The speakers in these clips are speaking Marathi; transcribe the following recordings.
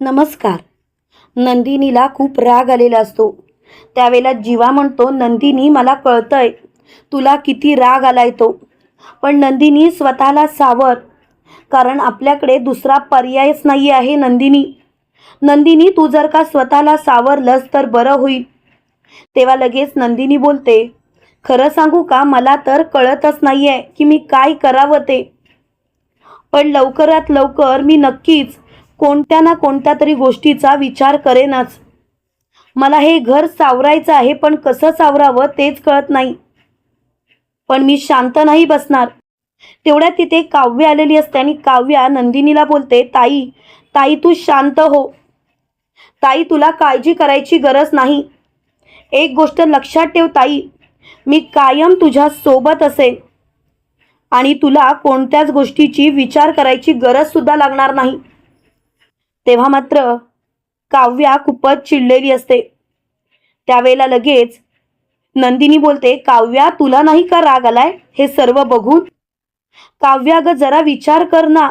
नमस्कार. नंदिनीला खूप राग आलेला असतो. त्यावेळेला जीवा म्हणतो नंदिनी मला कळतंय तुला किती राग आलाय तो. पण नंदिनी स्वतःला सावर कारण आपल्याकडे दुसरा पर्यायच नाही आहे नंदिनी. नंदिनी तू जर का स्वतःला सावरलंस तर बरं होईल. तेव्हा लगेच नंदिनी बोलते खरं सांगू का मला तर कळतच नाही आहे की मी काय करावं ते. पण लवकरात लवकर मी नक्कीच कोणत्या ना कोणत्या तरी गोष्टीचा विचार करेनच. मला हे घर सावरायचं आहे पण कसं सावरावं तेच कळत नाही. पण मी शांत नाही बसणार. तेवढ्यात तिथे काव्य आलेली असते आणि काव्या नंदिनीला बोलते ताई ताई तू शांत हो. ताई तुला काळजी करायची गरज नाही. एक गोष्ट लक्षात ठेव ताई. मी कायम तुझ्या सोबत असेन. आणि तुला कोणत्याच गोष्टीची विचार करायची गरजसुद्धा लागणार नाही. तेव्हा मात्र काव्या खूपच चिडलेली असते. त्यावेळेला लगेच नंदिनी बोलते काव्या तुला नाही का राग आलाय? हे सर्व बघून. काव्या ग जरा विचार कर ना.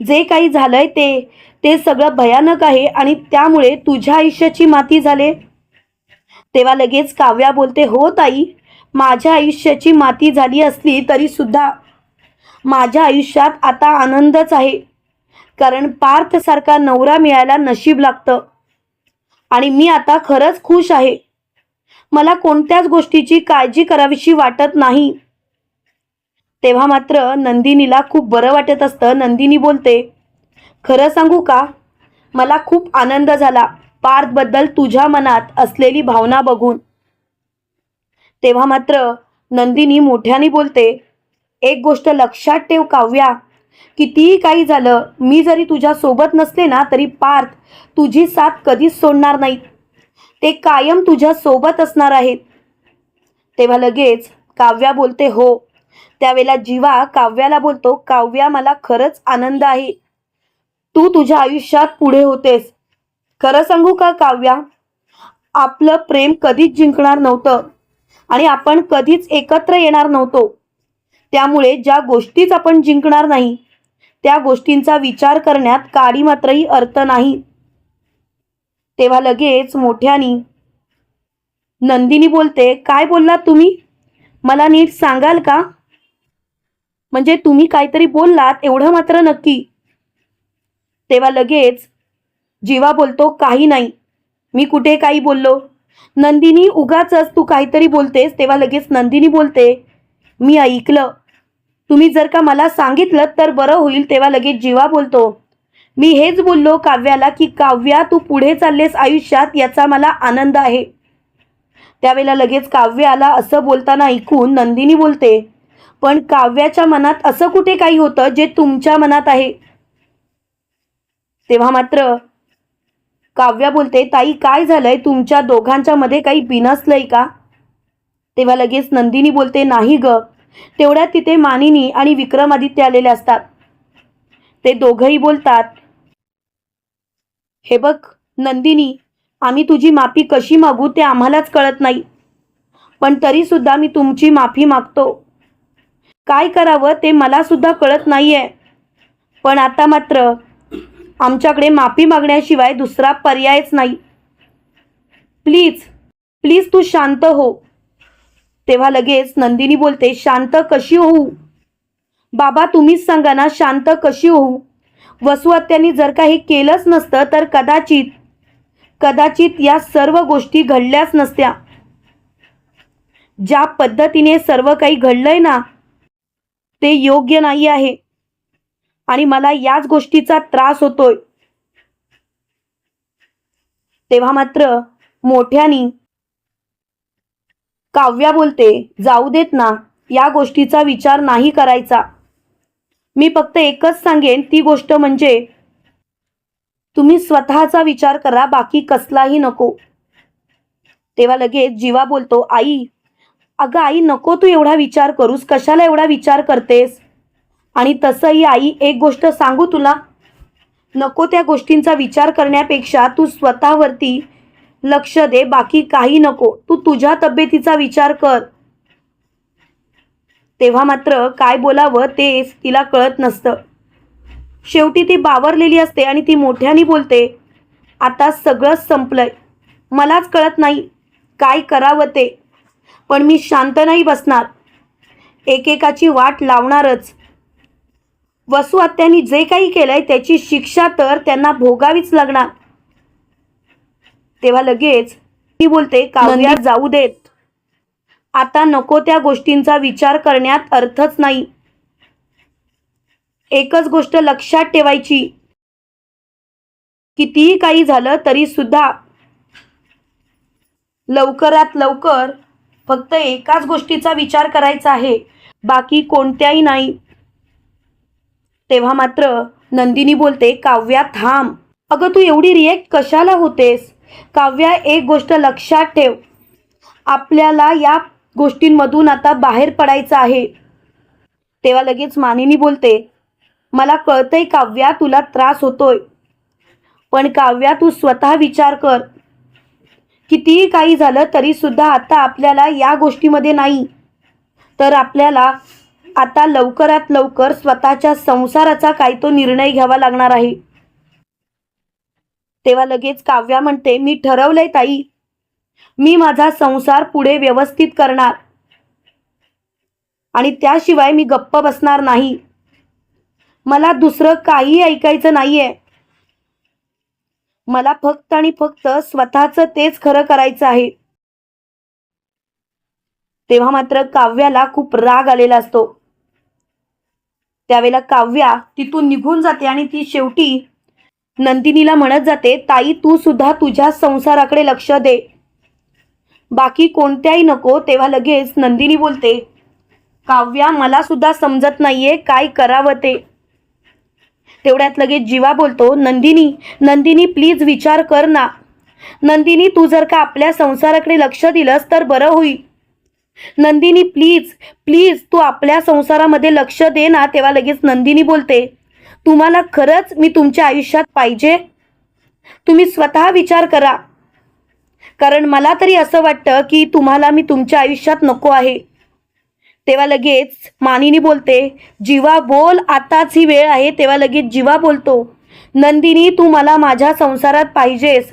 जे काही झालंय ते ते सगळं भयानक आहे आणि त्यामुळे तुझ्या आयुष्याची माती झाले. तेव्हा लगेच काव्या बोलते हो ताई माझ्या आयुष्याची माती झाली असली तरी सुद्धा माझ्या आयुष्यात आता आनंदच आहे. कारण पार्थसारखा नवरा मिळायला नशीब लागतं. आणि मी आता खरंच खुश आहे. मला कोणत्याच गोष्टीची काळजी करावीशी वाटत नाही. तेव्हा मात्र नंदिनीला खूप बरं वाटत असतं. नंदिनी बोलते खरं सांगू का? मला खूप आनंद झाला पार्थबद्दल तुझ्या मनात असलेली भावना बघून. तेव्हा मात्र नंदिनी मोठ्याने बोलते एक गोष्ट लक्षात ठेव काव्या. कितीही काही झालं मी जरी तुझ्या सोबत नसले ना तरी पार्थ तुझी साथ कधीच सोडणार नाहीत ते कायम तुझ्या सोबत असणार आहेत. तेव्हा लगेच काव्या बोलते हो. त्यावेळेला जीवा काव्याला बोलतो काव्या मला खरंच आनंद आहे. तू तुझ्या आयुष्यात पुढे होतेस. खरं सांगू का काव्या? आपलं प्रेम कधीच जिंकणार नव्हतं आणि आपण कधीच एकत्र येणार नव्हतो. त्यामुळे ज्या गोष्टीच आपण जिंकणार नाही त्या गोष्टींचा विचार करण्यात काडी मात्रही अर्थ नाही. तेव्हा लगेच मोठ्यानी नंदिनी बोलते काय बोललात तुम्ही? मला नीट सांगाल का? म्हणजे तुम्ही काहीतरी बोललात एवढं मात्र नक्की. तेव्हा लगेच जीवा बोलतो काही नाही. मी कुठे काही बोललो? नंदिनी उगाच तू काहीतरी बोलतेस. तेव्हा लगेच नंदिनी बोलते मी ऐकलं. तुम्ही जर का मला सांगितलं तर बरं होईल तेव्हा लगेच जीवा बोलतो. मी हेच बोललो काव्याला की काव्या तू पुढे चाललेस आयुष्यात याचा मला आनंद आहे. त्यावेळेला लगेच काव्याला असं बोलताना ऐकून नंदिनी बोलते पण काव्याच्या मनात असं कुठे काही होतं जे तुमच्या मनात आहे? तेव्हा मात्र काव्या बोलते ताई काय झालंय? तुमच्या दोघांच्या मध्ये काही बिनसलंय का? तेव्हा लगेच नंदिनी बोलते नाही ग. तेवढ्यात तिथे मानिनी आणि विक्रमादित्य आलेले असतात. ते दोघंही बोलतात हे बघ नंदिनी आम्ही तुझी माफी कशी मागू ते आम्हालाच कळत नाही. पण तरी सुद्धा मी तुमची माफी मागतो. काय करावं ते मला सुद्धा कळत नाहीये. पण आता मात्र आमच्याकडे माफी मागण्याशिवाय दुसरा पर्यायच नाही. प्लीज प्लीज तू शांत हो. तेव्हा लगेच नंदिनी बोलते शांत कशी होऊ? बाबा तुम्हीच सांगा ना शांत कशी होऊ? वसुहत्यांनी जर काही केलंच नसतं तर कदाचित कदाचित या सर्व गोष्टी घडल्याच नसत्या. ज्या पद्धतीने सर्व काही घडलंय ना ते योग्य नाही आहे. आणि मला याच गोष्टीचा त्रास होतोय. तेव्हा मात्र मोठ्यानी काव्या बोलते जाऊ देत ना या गोष्टीचा विचार नाही करायचा. मी फक्त एकच सांगेन ती गोष्ट म्हणजे तुम्ही स्वतःचा विचार करा बाकी कसलाही नको. तेव्हा लगेच जीवा बोलतो आई अगं आई नको तू एवढा विचार करूस कशाला एवढा विचार करतेस? आणि तसंही आई एक गोष्ट सांगू तुला. नको त्या गोष्टींचा विचार करण्यापेक्षा तू स्वतःवरती लक्ष दे बाकी काही नको. तू तुझ्या तब्येतीचा विचार कर. तेव्हा मात्र काय बोलावं तेच तिला कळत नसतं. शेवटी ती बावरलेली असते आणि ती मोठ्याने बोलते आता सगळंच संपलंय. मलाच कळत नाही काय करावं ते. पण मी शांत नाही बसणार. एकेकाची वाट लावणारच. वसुआत्यांनी जे काही केलंय त्याची शिक्षा तर त्यांना भोगावीच लागणार. तेव्हा लगेच ती बोलते काव्या जाऊ देत. आता नको त्या गोष्टींचा विचार करण्यात अर्थच नाही. एकच गोष्ट लक्षात ठेवायची. कितीही काही झालं तरी सुद्धा लवकरात लवकर फक्त एकाच गोष्टीचा विचार करायचा आहे. बाकी कोणत्याही नाही. तेव्हा मात्र नंदिनी बोलते काव्या थांब. अगं तू एवढी रिएक्ट कशाला होतेस? काव्या एक गोष्ट लक्षात ठेव. आपल्याला या गोष्टींमधून आता बाहेर पडायचं आहे. तेव्हा लगेच मानिनी बोलते मला कळतंय काव्या तुला त्रास होतोय. पण काव्या तू स्वतः विचार कर. कितीही काही झालं तरी सुद्धा आता आपल्याला या गोष्टीमध्ये नाही. तर आपल्याला आता लवकरात लवकर स्वतःच्या संसाराचा काही तो निर्णय घ्यावा लागणार आहे. तेव्हा लगेच काव्या म्हणते मी ठरवलंय ताई मी माझा संसार पुढे व्यवस्थित करणार आणि त्याशिवाय मी गप्प बसणार नाही. मला दुसरं काही ऐकायचं नाहीये. मला फक्त आणि फक्त स्वतःचं तेच खरं करायचं आहे. तेव्हा मात्र काव्याला खूप राग आलेला असतो. त्यावेळेला काव्या तिथून निघून जाते आणि ती शेवटी नंदिनीला म्हणत जाते ताई तू सुद्धा तुझ्या संसाराकडे लक्ष दे. बाकी कोणत्याही नको. तेव्हा लगेच नंदिनी बोलते काव्या मला सुद्धा समजत नाहीये काय करावं ते. तेवढ्यात लगेच जीवा बोलतो नंदिनी नंदिनी प्लीज विचार कर ना. नंदिनी तू जर का आपल्या संसाराकडे लक्ष दिलंस तर बरं होईल. नंदिनी प्लीज प्लीज तू आपल्या संसारामध्ये लक्ष दे ना. तेव्हा लगेच नंदिनी बोलते तुम्हाला खरंच मी तुमच्या आयुष्यात पाहिजे? तुम्ही स्वतः विचार करा. कारण मला तरी असं वाटतं की तुम्हाला मी तुमच्या आयुष्यात नको आहे. तेव्हा लगेच मानिनी बोलते जीवा बोल आताच ही वेळ आहे. तेव्हा लगेच जीवा बोलतो नंदिनी तू मला माझ्या संसारात पाहिजेस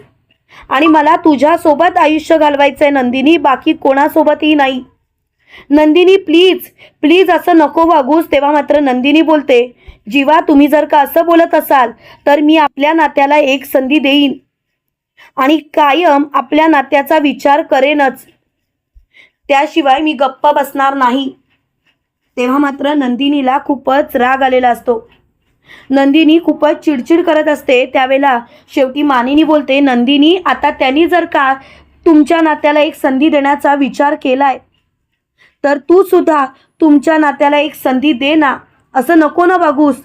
आणि मला तुझ्यासोबत आयुष्य घालवायचं आहे नंदिनी बाकी कोणासोबतही नाही. नंदिनी प्लीज प्लीज असं नको वागूस. तेव्हा मात्र नंदिनी बोलते जीवा तुम्ही जर का असं बोलत असाल तर मी आपल्या नात्याला एक संधी देईन. आणि कायम आपल्या नात्याचा विचार करेनच. त्याशिवाय मी गप्प बसणार नाही. तेव्हा मात्र नंदिनीला खूपच राग आलेला असतो. नंदिनी खूपच चिडचिड करत असते. त्यावेळेला शेवटी मानिनी बोलते नंदिनी आता त्यांनी जर का तुमच्या नात्याला एक संधी देण्याचा विचार केलाय तर तू सुद्धा तुमच्या नात्याला एक संधी दे ना. असं नको ना बघूस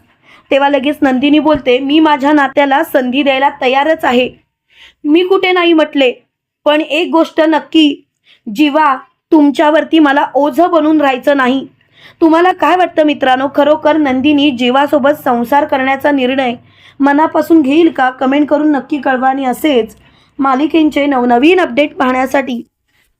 तेव्हा लगेच नंदिनी बोलते मी माझ्या नात्याला संधी द्यायला तयारच आहे. मी कुठे नाही म्हटले पण एक गोष्ट नक्की जीवा तुमच्यावरती मला ओझं बनून राहायचं नाही. तुम्हाला काय वाटतं मित्रांनो? खरोखर नंदिनी जीवासोबत संसार करण्याचा निर्णय मनापासून घेईल का? कमेंट करून नक्की कळवा आणि असेच मालिकेंचे नवनवीन अपडेट पाहण्यासाठी